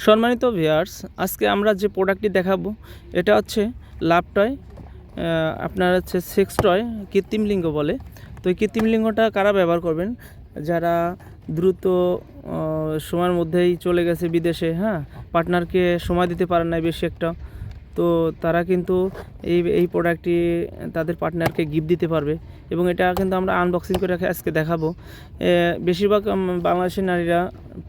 সম্মানিত ভিয়ার্স আজকে আমরা যে প্রোডাক্টটি দেখাবো, এটা হচ্ছে লাভ টয় আপনার হচ্ছে সেক্স টয় কৃত্রিম লিঙ্গ বলে। তো এই কৃত্রিম লিঙ্গটা কারা ব্যবহার করবেন? যারা দ্রুত সময়ের মধ্যেই চলে গেছে বিদেশে হ্যাঁ পার্টনারকে সময় দিতে পারেন না বেশি একটা, তো তারা কিন্তু এই এই প্রোডাক্টটি তাদের পার্টনারকে গিফট দিতে পারবে। এবং এটা কিন্তু আমরা আনবক্সিং করে আজকে দেখাবো। বেশিরভাগ বাংলাদেশের নারীরা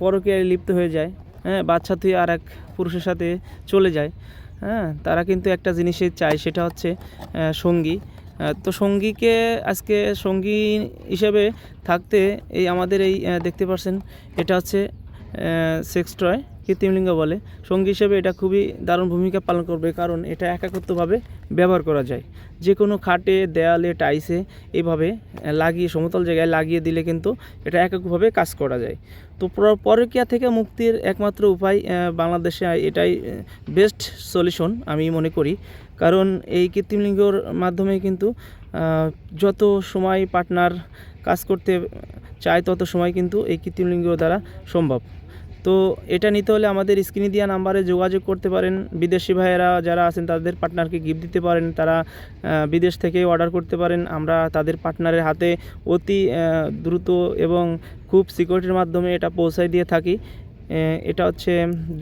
পরকীয়ায় লিপ্ত হয়ে যায়। হ্যাঁ বাচ্চা তুই আর এক পুরুষের সাথে চলে যায়। হ্যাঁ তারা কিন্তু একটা জিনিসই চায়, সেটা হচ্ছে সঙ্গী। তো সঙ্গীকে আজকে সঙ্গী হিসেবে থাকতে এই আমাদের এই দেখতে পাচ্ছেন এটা হচ্ছে সেক্স টয় কৃত্রিম লিঙ্গ বলে। সঙ্গী হিসেবে এটা খুবই দারুণ ভূমিকা পালন করবে, কারণ এটা একাকত্বভাবে ব্যবহার করা যায়। যে কোনো খাটে, দেয়ালে, টাইসে এভাবে লাগিয়ে, সমতল জায়গায় লাগিয়ে দিলে কিন্তু এটা এককভাবে কাজ করা যায়। তো পর- পরকীয়া থেকে মুক্তির একমাত্র উপায় বাংলাদেশে এটাই বেস্ট সলিউশন আমি মনে করি। কারণ এই কৃত্রিম লিঙ্গর মাধ্যমে কিন্তু যত সময় পার্টনার কাজ করতে চায় তত সময় কিন্তু এই কৃত্রিম লিঙ্গ দ্বারা সম্ভব। তো এটা নিতে হলে আমাদের স্ক্রিনে দেওয়া নাম্বারে যোগাযোগ করতে পারেন। বিদেশি ভাইয়েরা যারা আছেন, তাদের পার্টনারকে গিফট দিতে পারেন। তারা বিদেশ থেকে অর্ডার করতে পারেন। আমরা তাদের পার্টনারের হাতে অতি দ্রুত এবং খুব সিকিউরিটির মাধ্যমে এটা পৌঁছায় দিয়ে থাকি। এটা হচ্ছে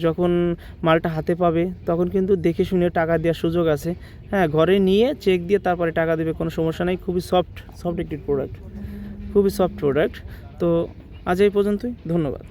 যখন মালটা হাতে পাবে, তখন কিন্তু দেখে শুনে টাকা দেওয়ার সুযোগ আছে। হ্যাঁ ঘরে নিয়ে চেক দিয়ে তারপরে টাকা দেবে, কোনো সমস্যা নেই। খুবই সফট সফট একটি প্রোডাক্ট খুবই সফট প্রোডাক্ট তো আজ এই পর্যন্তই ধন্যবাদ।